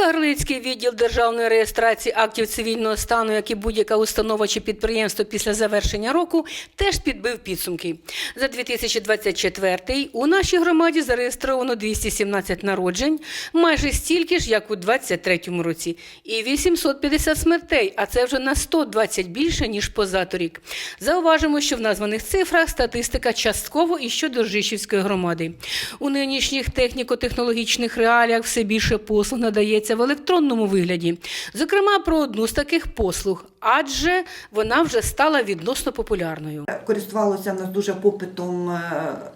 Карлицький відділ державної реєстрації актів цивільного стану, як і будь-яка установа чи підприємство після завершення року, теж підбив підсумки. За 2024 у нашій громаді зареєстровано 217 народжень, майже стільки ж, як у 2023 році, і 850 смертей, а це вже на 120 більше, ніж позаторік. Зауважимо, що в названих цифрах статистика частково і щодо Ржищівської громади. У нинішніх техніко-технологічних реаліях все більше послуг надається в електронному вигляді. Зокрема, про одну з таких послуг, адже вона вже стала відносно популярною. Користувалося в нас дуже попитом е,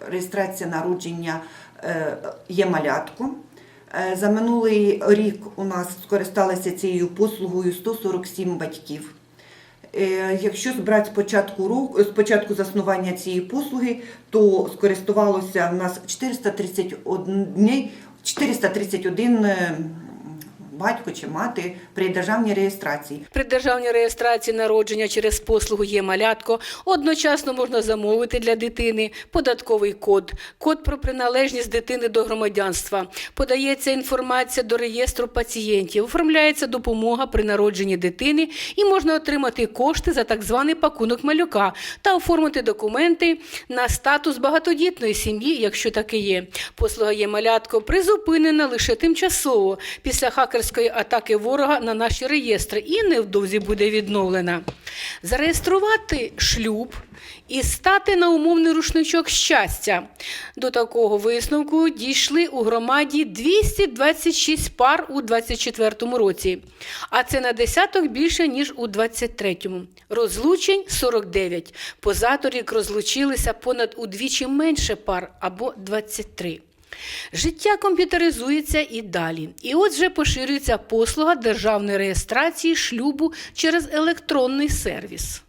реєстрація народження е, є малятко. Е, За минулий рік у нас скористалися цією послугою 147 батьків. Якщо збрати з початку року, з початку заснування цієї послуги, то скористувалося в нас 431, 431 е, батько чи мати при державній реєстрації. При державній реєстрації народження через послугу є малятко. Одночасно можна замовити для дитини податковий код, код про приналежність дитини до громадянства. Подається інформація до реєстру пацієнтів, оформляється допомога при народженні дитини і можна отримати кошти за так званий пакунок малюка та оформити документи на статус багатодітної сім'ї, якщо таке є. Послуга є малятко призупинена лише тимчасово після хакерської атаки ворога на наші реєстри і невдовзі буде відновлена. Зареєструвати шлюб і стати на умовний рушничок щастя. До такого висновку дійшли у громаді 226 пар у 2024 році, а це на десяток більше, ніж у 2023. Розлучень 49. Позаторік розлучилися понад удвічі менше пар або 23. Життя комп'ютеризується і далі. І от вже поширюється послуга державної реєстрації шлюбу через електронний сервіс.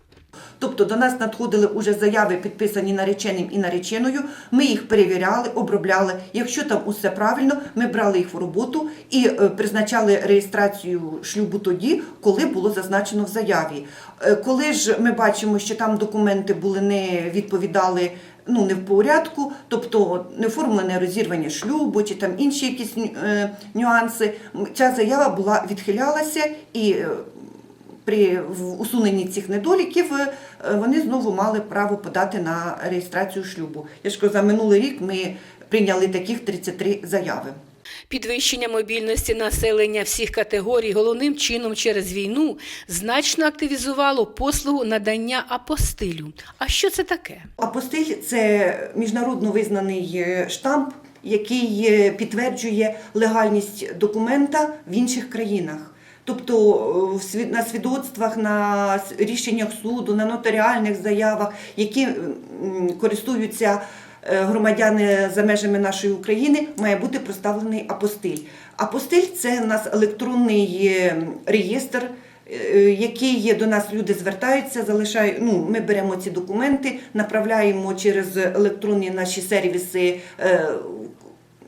Тобто до нас надходили уже заяви, підписані нареченим і нареченою. Ми їх перевіряли, обробляли. Якщо там усе правильно, ми брали їх в роботу і е, призначали реєстрацію шлюбу тоді, коли було зазначено в заяві. Е, Коли ж ми бачимо, що там документи були не відповідали. Ну, не в порядку, тобто не оформлене розірвання шлюбу чи там інші якісь е, нюанси. Ця заява була відхилялася і е, при усуненні цих недоліків е, вони знову мали право подати на реєстрацію шлюбу. Я ж кажу, за минулий рік ми прийняли таких 33 заяви. Підвищення мобільності населення всіх категорій головним чином через війну значно активізувало послугу надання апостилю. А що це таке? Апостиль це міжнародно визнаний е, штамп, який е, підтверджує легальність документа в інших країнах. Тобто е, на свідоцтвах, на рішеннях суду, на нотаріальних заявах, які користуються громадяни за межами нашої України, має бути проставлений апостиль. Апостиль це у нас електронний е, реєстр е, який є до нас люди звертаються, залишають. Ну, ми беремо ці документи, направляємо через електронні наші сервіси.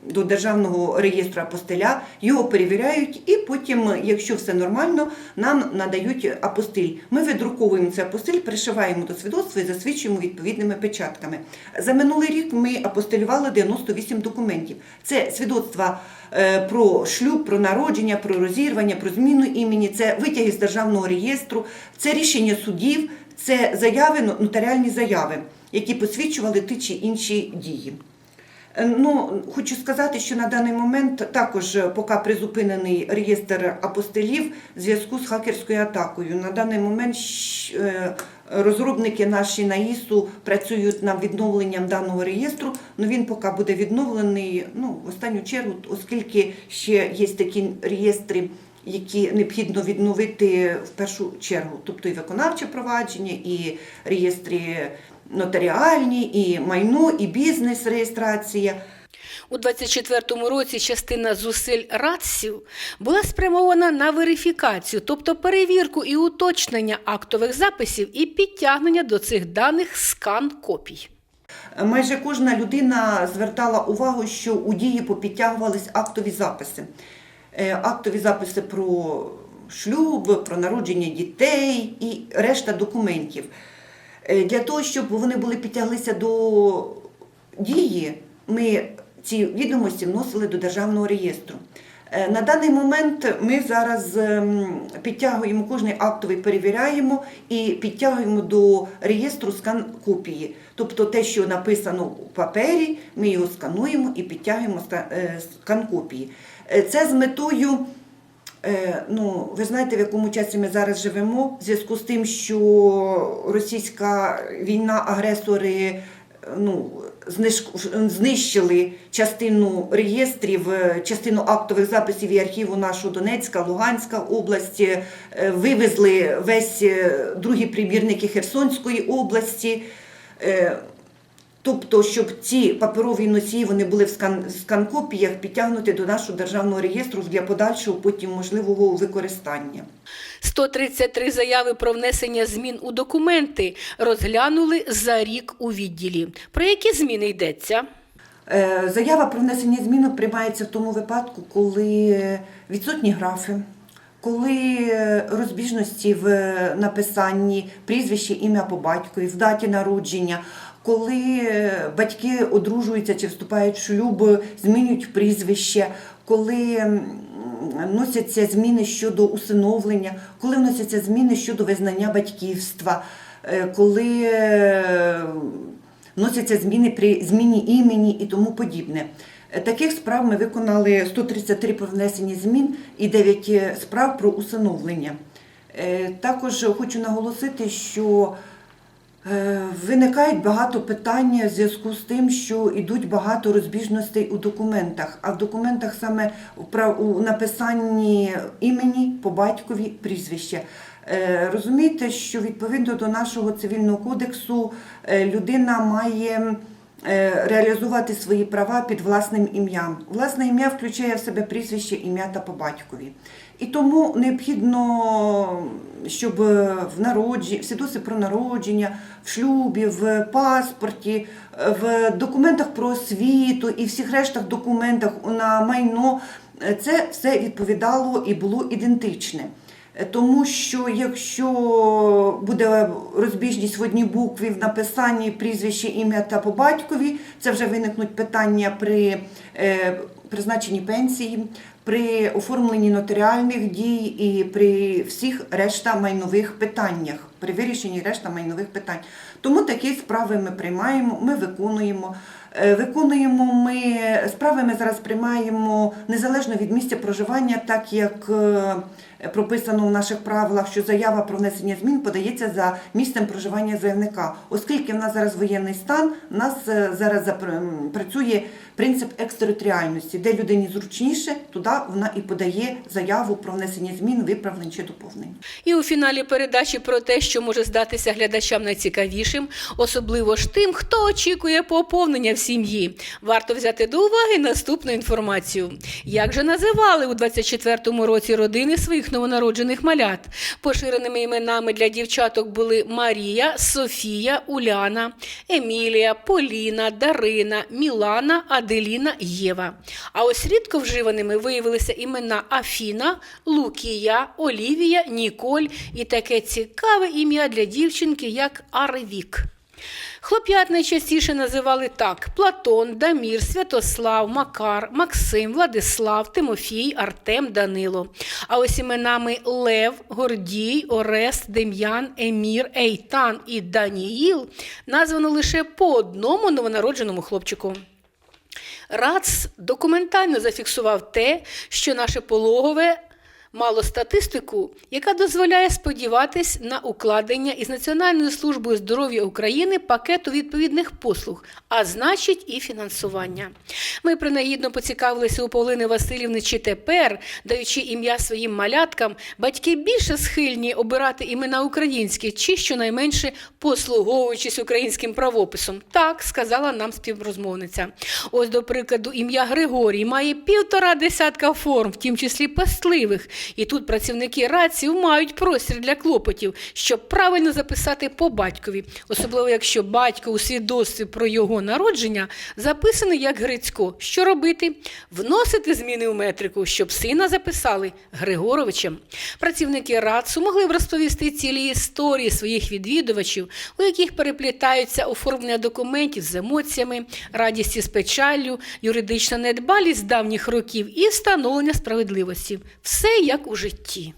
До державного реєстру апостиля його перевіряють, і потім, якщо все нормально, нам надають апостиль. Ми видруковуємо цей апостиль, пришиваємо до свідоцтва і засвідчуємо відповідними печатками. За минулий рік ми апостилювали 98 документів. Це свідоцтва е, про шлюб, про народження, про розірвання, про зміну імені, це витяги з державного реєстру, це рішення судів, це заяви, нотаріальні заяви, які посвідчували ті чи інші дії. Е, Ну, хочу сказати, що на даний момент також е, поки призупинений реєстр апостилів в зв'язку з хакерською атакою. На даний момент е, розробники наші на ІСУ працюють над відновленням даного реєстру. Ну він поки буде відновлений ну, в останню чергу, оскільки ще є такі реєстри. Які необхідно відновити в першу чергу, тобто і виконавче провадження, і реєстри нотаріальні, і майно, і бізнес реєстрація. У 24-му році частина зусиль РАЦів була спрямована на верифікацію, тобто перевірку і уточнення актових записів і підтягнення до цих даних скан копій. Майже кожна людина звертала увагу, що у дії попідтягувались актові записи. Е, Актові записи про шлюб, про народження дітей і решта документів. Е, Для того, щоб вони були підтяглися до дії, ми ці відомості вносили до державного реєстру. Е, На даний момент ми зараз ем, підтягуємо кожний актовий, перевіряємо і підтягуємо до реєстру скан копії. Тобто те, що написано у папері, ми його скануємо і підтягуємо е, скан копії. Це з метою. Е, Ну, ви знаєте, в якому часі ми зараз живемо, в зв'язку з тим, що російська війна, агресори е, ну, знищили частину реєстрів, е, частину актових записів і архіву нашого Донецька, Луганська області, вивезли весь другі примірники Херсонської області. Е, Тобто, щоб ці паперові носії вони були в скан, в скан-копіях підтягнуті до нашого державного реєстру для подальшого потім можливого використання. 133 заяви про внесення змін у документи розглянули за рік у відділі. Про які зміни йдеться? Е, Заява про внесення змін приймається в тому випадку, коли відсутні графи, коли е, розбіжності в написанні прізвище, ім'я по батькові, в даті народження, коли е, батьки одружуються чи вступають в шлюб, змінюють прізвище, коли м, вносяться зміни щодо усиновлення, коли вносяться зміни щодо визнання батьківства, е, коли е, вносяться зміни при зміні імені і тому подібне. Таких справ ми виконали 133 про внесення змін і 9 справ про усиновлення. Також хочу наголосити, що Виникають багато питань в зв'язку з тим, що йдуть багато розбіжностей у документах. А в документах саме у написанні імені по батькові прізвище. Е, Розумієте, що відповідно до нашого цивільного кодексу е, людина має е, реалізувати свої права під власним ім'ям. Власне ім'я включає в себе прізвище, ім'я та по батькові. І тому необхідно, щоб в народжі, в свідоцтві про народження, в шлюбі, в паспорті, в документах про освіту і всіх рештах документах на майно е, це все відповідало і було ідентичне. Е, Тому що якщо буде розбіжність в одній букві в написанні прізвище, ім'я та по батькові, це вже виникнуть питання при е, призначенні пенсії, при оформленні нотаріальних дій і при всіх решта майнових питаннях, при вирішенні решта майнових питань. Тому такі справи ми приймаємо, ми виконуємо. Е, Виконуємо ми справи ми зараз приймаємо незалежно від місця проживання, так як прописано в наших правилах, що заява про внесення змін подається за місцем проживання заявника. Оскільки в нас зараз воєнний стан, в нас е, зараз працює принцип екстериторіальності, де людині зручніше, туди вона і подає заяву про внесення змін, виправлень чи доповнень. І у фіналі передачі про те, що може здатися глядачам найцікавішим, особливо ж тим, хто очікує поповнення в сім'ї. Варто взяти до уваги наступну інформацію. Як же називали у 24-му році родини своїх новонароджених малят? Поширеними іменами для дівчаток були Марія, Софія, Уляна, Емілія, Поліна, Дарина, Мілана, Аделіна, Єва. А ось рідко вживаними виявилися імена Афіна, Лукія, Олівія, Ніколь і таке цікаве ім'я для дівчинки, як Арвік. Хлоп'ят найчастіше називали так: Платон, Дамір, Святослав, Макар, Максим, Владислав, Тимофій, Артем, Данило. А ось іменами Лев, Гордій, Орест, Дем'ян, Емір, Ейтан і Даніїл названо лише по одному новонародженому хлопчику. РАЦ документально зафіксував те, що наше пологове мало статистику, яка дозволяє сподіватись на укладення із Національною службою здоров'я України пакету відповідних послуг, а значить і фінансування. Ми принагідно поцікавилися у Павлини Васильівни, чи тепер, даючи ім'я своїм маляткам, батьки більше схильні обирати імена українські, чи щонайменше послуговуючись українським правописом. Так сказала нам співрозмовниця. Ось, до прикладу, ім'я Григорій має півтора десятка форм, в тім числі пестливих, І тут працівники раців мають простір для клопотів, щоб правильно записати по батькові, особливо якщо батько у свідоцтві про його народження записаний як Грицько. Що робити? Вносити зміни у метрику, щоб сина записали Григоровичем. Працівники РАЦУ могли б розповісти цілі історії своїх відвідувачів, у яких переплітаються оформлення документів з емоціями, радість із печаллю, юридична недбалість давніх років і встановлення справедливості. Все як у житті.